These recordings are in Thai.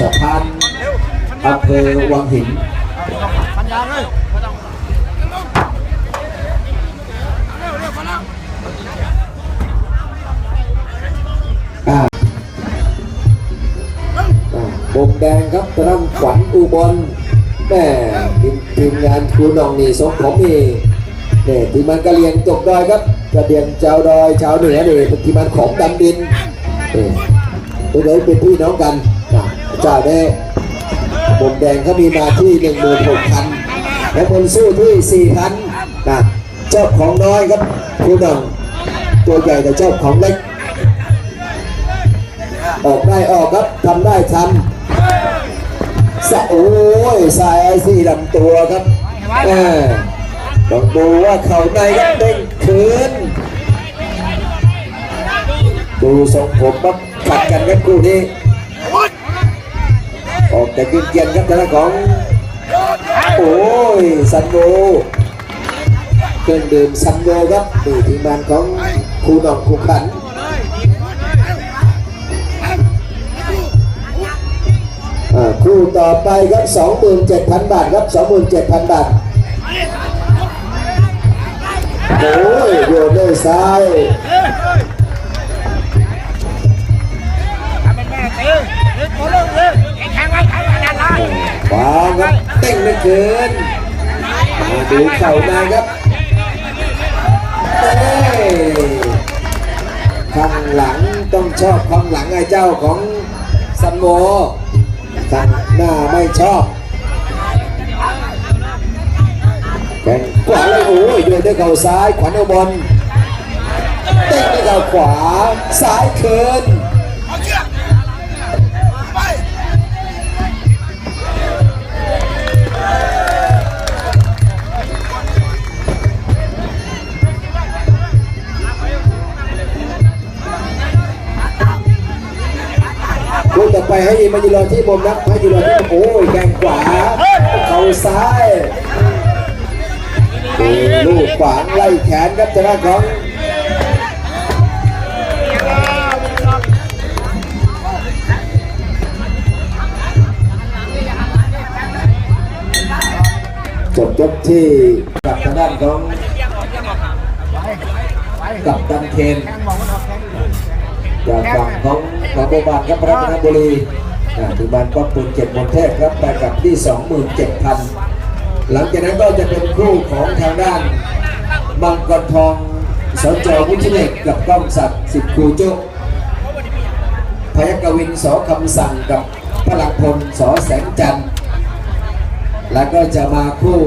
สะพานอำเภอวังหินปัญญาเลยอ่าอ่ามุมแดงครับตะนำขวัญอุบลแม่ทีมงานครูหนองนี่สมผมนี่เนี่ยทีมงานกะเหรียงตกดอยครับกระเดียงชาวดอยชาวเหนือนี่เป็นทีมงานของดำดินนี่ตัวไหนเป็นพี่น้องกันนะ จ้าแน่มุมแดงเขามีมาที่หนึ่งหมื่นหกพันและคนสู้ที่สี่พันนะเจ้าของน้อยครับครูหนองตัวใหญ่แต่เจ้าของเล็ก ออกได้ออกครับทำได้ทำสะโอ้ยสายสี่ลำตัวครับแม่ต้องดูว่าเขาในครับเด้งคืนดูทรงผมครับขัดกันครับคู่นี้ แต่กินเกียนครับทางด้านของโอ้ยซันโวเครื่องดื่มซันโวครับนี่ทีมงานของครูหน่องครูขันคู่ต่อไปครับ 27,000 บาทครับ 27,000 บาทโอ้ยโยนด้วยซ้ายทำเป็นแม่ตีเล่นโคล่นเลย ข่งไว้แข่งไว้ดันไล่ขวาครับเต้งไม่เกินมาดูเข่ามาครับเอ้ข้างหลังต้องชอบข้างหลังไอ้เจ้าของซันโมข้างหน้าไม่ชอบแข่งขวาเลยโอ้ยโยนด้วยเข่าซ้ายขวัญเอาบอลเต้งด้วยเข่าขวาซ้ายเคิน มายืนรอที่มุมนะให้ยืนรอที่โอ้ยแกงขวาเข่าซ้ายดูลูกขวางไล่แขนครับจะได้ของจบยกที่กับทางด้านของกับตันเคนจากฝั่งของของโบบานครับพรัตนบุรี ทีมงานป้อมปืนเจ็ดมนเทพครับไปกับที่ 27,000 หลังจากนั้นก็จะเป็นคู่ของทางด้านมังกรทองสจวุฒิเล็กกับก้องศักดิ์สิทธิ์ครูโจ๊กพยัคฆวินสอคำสั่งกับพลังพลสอแสงจันทร์แล้วก็จะมาคู่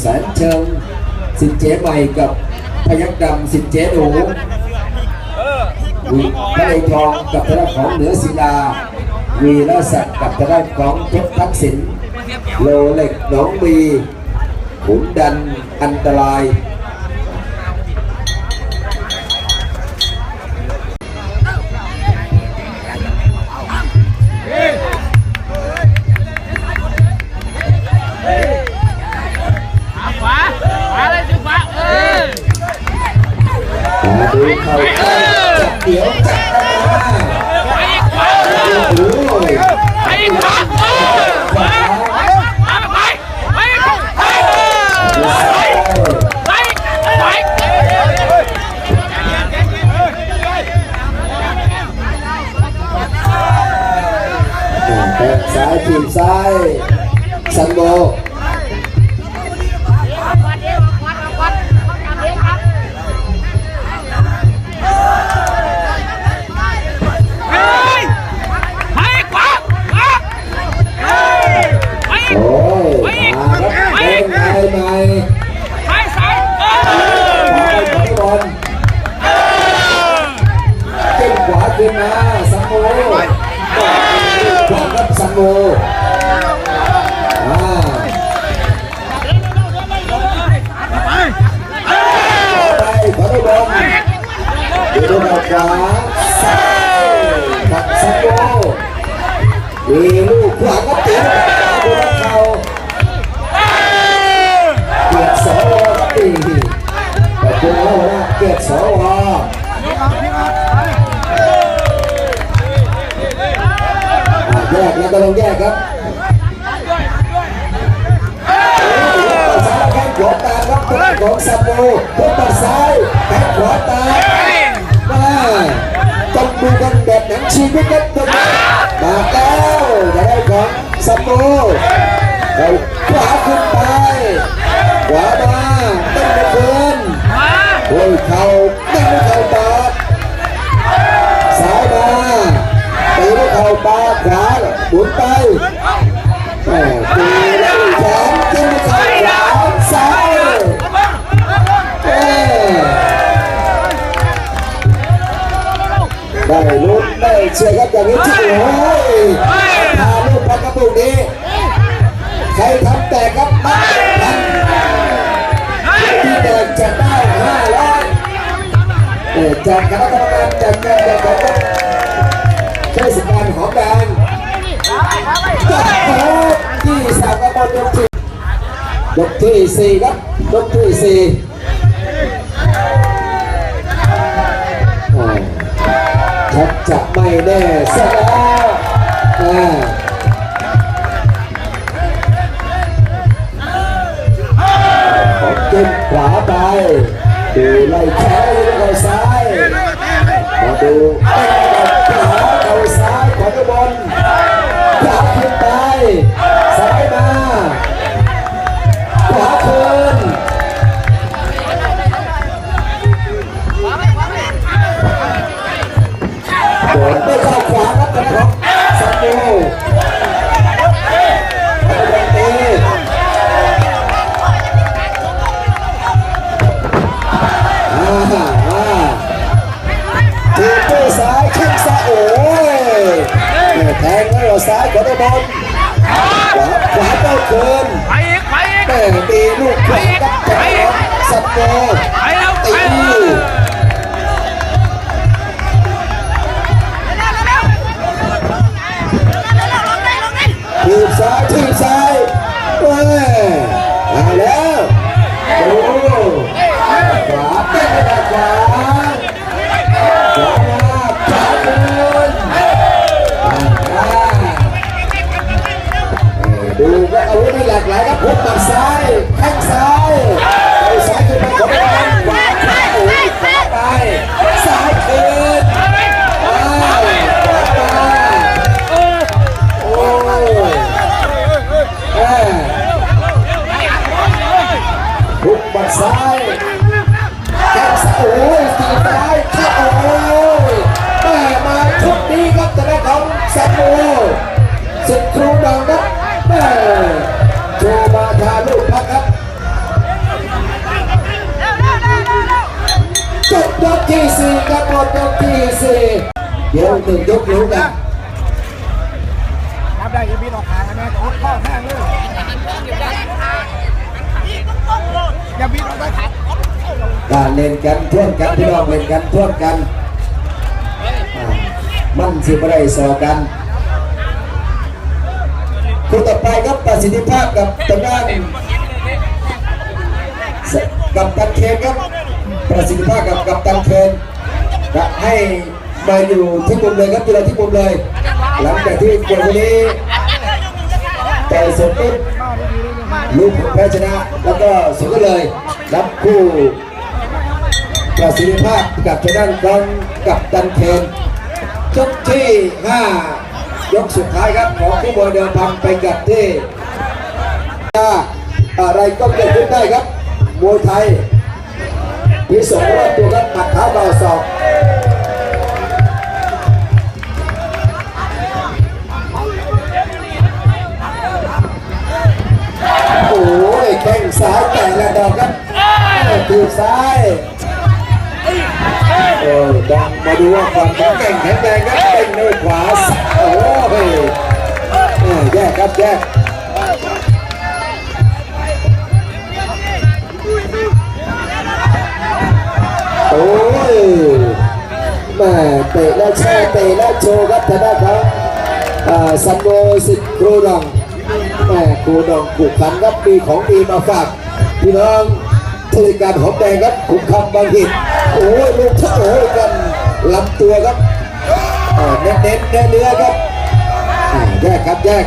แสนเชิงสิทธิ์เจ๊ใหม่กับพยักดำสิทธิ์เจ๊หนูวีพระเอกทองกับทางด้านของเหนือศิลา วีรศักดิ์กับทางด้านของเพชรทักษิณโลเล็กน้องมีขุนดันอันตราย ค ซัมโบทุกปัดซ้ายแข้งขวาตามมาต้องดูกันแบบหนังชีวิตครับตรงนี้มาแล้วจะได้ของซัมโบเอาขวาขึ้นไป ขวามาตั้งแต่เพื่อนโอ้ยเข่าตั้งแต่เข่าตอดซ้ายมาตีด้วยเข่าปาขวาหมุนไป จากคณะกรรมการจัดการแข่งขันครับเทศกาลหอมแดงจัดโต๊ะที่สามกบลยกที่ยกที่สี่ครับยกที่สี่ชักจะไม่แน่ซะแล้วของเก็บขวาไปดูไล่แขน ดูเอาซ้ายขวาบอล ทีบซ้ายทีบซ้ายแม่มาแล้วโอ้ขวาเต้นไปขวาขวาขวาคืนดูว่าอาวุธไม่หลากหลายครับพุกตัดซ้ายแข้งซ้าย เดี๋ยวหนึ่งยกรู้กันทำได้ยังมีดอกขาแม่โคตรข้อแม่เลยอย่ามีดอกได้ขาการเล่นกันท่วนกันพี่น้องเล่นกันท่วนกันอ่ามันสิบไรสอกันคู่ต่อไปครับประสิทธิภาพกับตำนานกับตันเคนครับประสิทธิภาพกับกับตันเคนก็ให้ มาอยู่ที่มุมเลยครับจุฬาที่มุมเลย หลังจากที่เกมวันนี้แต่เสร็จปุ๊บลูกแพ้ชนะ แล้วก็สุดก็เลย รับคู่ประสิทธิภาพกับชนะกองกับตันเคนยกที่ 5 ยกสุดท้ายครับ ของผู้บอลเดิมพันไปกับที่อะไรก็เกิดขึ้นได้ครับมวยไทยมีสองรอบตัวครับหมัดเท้าเบาศอก โอ้ยแข้งซ้ายแต่ละดอกครับตีซ้ายโอ้ดังมาดูว่าความแข็งแกร่งแข็งแรงครับเป็นด้วยขวาโอ้ยแยกครับแยกโอ้ยม่เตะแล้วแช่เตะแล้วโชว์ครับทางด้านของอ่าซัมโบสิทธิ์ครูดอง แม่ครูดองขุกสันครับมีของดีมาฝากพี่น้องเทศการหอมแดงครับขุมคำบางหินโอ้ยลูกเท่าโอ้ยกันลำตัวครับเน้นเน้นเนื้อครับแยกครับแยก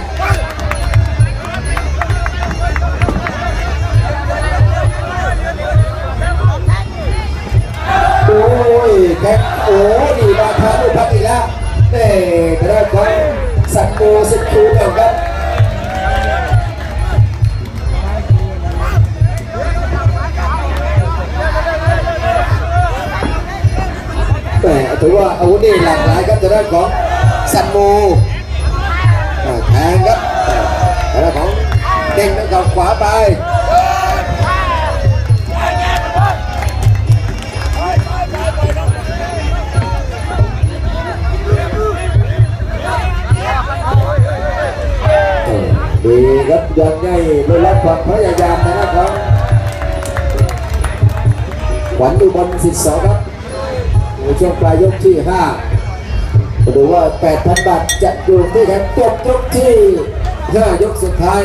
ถือว่าอาวุธนี่หลากหลายครับทางด้านของสัตว์โมอ่าแทงครับทางด้านของเด้งทางฝั่งขวาไปดีครับยอนใหญ่ได้รับความพยายามนะครับขวัญดูบอลสิทธิ์สองครับใน ช่วงปลายยกที่ห้ามาดูว่า 8,000 บาทจะอยู่ที่แข่จบยกที่ 5 ยกสุดท้าย